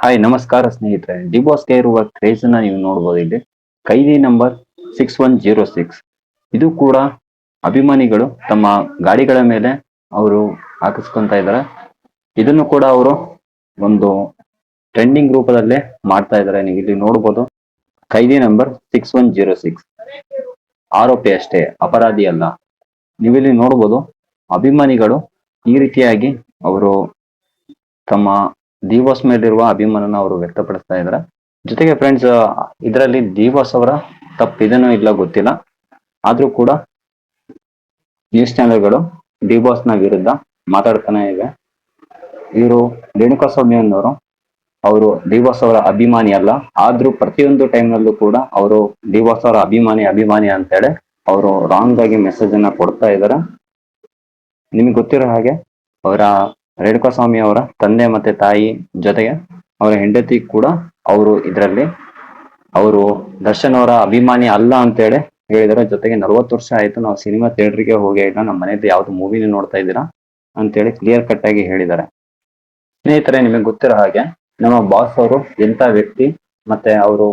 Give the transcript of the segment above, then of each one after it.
Hi ನಮಸ್ಕಾರ ಸ್ನೇಹಿತರೆ. ಡಿಬಾಸ್ಗೆ ಇರುವ ಕ್ರೇಜ್ನ ನೀವು ನೋಡಬಹುದು ಇಲ್ಲಿ. ಕೈದಿ number six one zero six ಇದು ಕೂಡ ಅಭಿಮಾನಿಗಳು ತಮ್ಮ ಗಾಡಿಗಳ ಮೇಲೆ ಅವರು ಹಾಕಿಸ್ಕೊಂತ ಇದ್ದಾರೆ. ಇದನ್ನು ಕೂಡ ಅವರು ಒಂದು ಟ್ರೆಂಡಿಂಗ್ ರೂಪದಲ್ಲೇ ಮಾಡ್ತಾ ಇದ್ದಾರೆ. ನೀವು ಇಲ್ಲಿ ನೋಡಬಹುದು ಕೈದಿ number six one zero six ಆರೋಪಿ ಅಷ್ಟೇ, ಅಪರಾಧಿ ಅಲ್ಲ. ನೀವಿಲ್ಲಿ ನೋಡಬಹುದು ಅಭಿಮಾನಿಗಳು ಈ ರೀತಿಯಾಗಿ ಅವರು ತಮ್ಮ ದಿವಾಸ್ ಮೇಲಿರುವ ಅಭಿಮಾನನ ಅವರು ವ್ಯಕ್ತಪಡಿಸ್ತಾ ಇದ್ದಾರೆ ಜೊತೆಗೆ ಫ್ರೆಂಡ್ಸ್ ಇದರಲ್ಲಿ ದಿವಾಸ್ ಅವರ ತಪ್ಪಿದೇನೋ ಇಲ್ಲ ಗೊತ್ತಿಲ್ಲ. ಆದ್ರೂ ಕೂಡ ನ್ಯೂಸ್ ಚಾನೆಲ್ಗಳು ಡಿಬಾಸ್ನ ವಿರುದ್ಧ ಮಾತಾಡ್ತಾನೆ ಇವೆ. ಇವರು ರೇಣುಕಾಸ್ವಾಮಿ ಅನ್ನೋರು, ಅವರು ಡಿಬಾಸ್ ಅವರ ಅಭಿಮಾನಿ ಅಲ್ಲ. ಆದ್ರೂ ಪ್ರತಿಯೊಂದು ಟೈಮ್ ನಲ್ಲೂ ಕೂಡ ಅವರು ಡಿಬಾಸ್ ಅವರ ಅಭಿಮಾನಿ ಅಭಿಮಾನಿ ಅಂತೇಳಿ ಅವರು ರಾಂಗ್ ಆಗಿ ಮೆಸೇಜ್ ಅನ್ನ ಕೊಡ್ತಾ ಇದ್ದಾರೆ ನಿಮ್ಗೆ ಗೊತ್ತಿರೋ ಹಾಗೆ, ಅವರ ರೇಣುಕಾಸ್ವಾಮಿ ಅವರ ತಂದೆ ಮತ್ತೆ ತಾಯಿ ಜೊತೆಗೆ ಅವರ ಹೆಂಡತಿ ಕೂಡ ಅವರು ಇದರಲ್ಲಿ. ಅವರು ದರ್ಶನ್ ಅವರ ಅಭಿಮಾನಿ ಅಲ್ಲ ಅಂತೇಳಿ ಹೇಳಿದಾರೆ ಜೊತೆಗೆ ನಲವತ್ತು ವರ್ಷ ಆಯ್ತು ನಾವು ಸಿನಿಮಾ ಥಿಯೇಟರ್ಗೆ ಹೋಗಿ ಇಲ್ಲ ನಮ್ಮ ಮನೆಯಲ್ಲಿ ಯಾವ್ದು ಮೂವಿನ ನೋಡ್ತಾ ಇದ್ದೀರಾ ಅಂತೇಳಿ ಕ್ಲಿಯರ್ ಕಟ್ ಆಗಿ ಹೇಳಿದ್ದಾರೆ. ಸ್ನೇಹಿತರೆ, ನಿಮಗೆ ಗೊತ್ತಿರೋ ಹಾಗೆ ನಮ್ಮ ಬಾಸ್ ಅವರು ಎಂತ ವ್ಯಕ್ತಿ ಮತ್ತೆ ಅವರು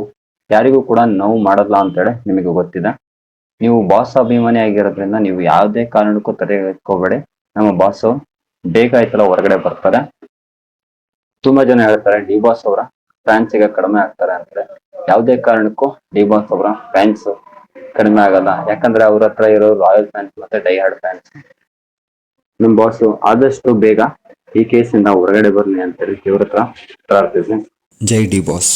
ಯಾರಿಗೂ ಕೂಡ ನೋವು ಮಾಡಲ್ಲ ಅಂತೇಳಿ ನಿಮಗೆ ಗೊತ್ತಿದೆ. ನೀವು ಬಾಸ್ ಅಭಿಮಾನಿ ಆಗಿರೋದ್ರಿಂದ ನೀವು ಯಾವುದೇ ಕಾರಣಕ್ಕೂ ತಡೆಕೋಬೇಡಿ. ನಮ್ಮ ಬಾಸ್ ಬೇಗ ಆಯ್ತಲ್ಲ ಹೊರಗಡೆ ಬರ್ತಾರೆ. ತುಂಬಾ ಜನ ಹೇಳ್ತಾರೆ, ಡಿ ಬಾಸ್ ಅವರ ಫ್ಯಾನ್ಸ್ ಈಗ ಕಡಿಮೆ ಆಗ್ತಾರೆ ಅಂತಾರೆ. ಯಾವುದೇ ಕಾರಣಕ್ಕೂ ಡಿ ಬಾಸ್ ಅವರ ಫ್ಯಾನ್ಸ್ ಕಡಿಮೆ ಆಗಲ್ಲ. ಯಾಕಂದ್ರೆ ಅವ್ರ ಹತ್ರ ಇರೋ ರಾಯಲ್ ಫ್ಯಾನ್ಸ್ ಮತ್ತೆ ಡೈ ಹಾರ್ಡ್ ಫ್ಯಾನ್ಸ್ ನಮ್ ಬಾಸ್ ಆದಷ್ಟು ಬೇಗ ಈ ಕೇಸಿಂದ ಹೊರಗಡೆ ಬರ್ಲಿ ಅಂತ ಹೇಳಿ ಇವ್ರ ಹತ್ರ ಪ್ರಾರ್ಥಿಸಿ. ಜೈ ಡಿ ಬಾಸ್.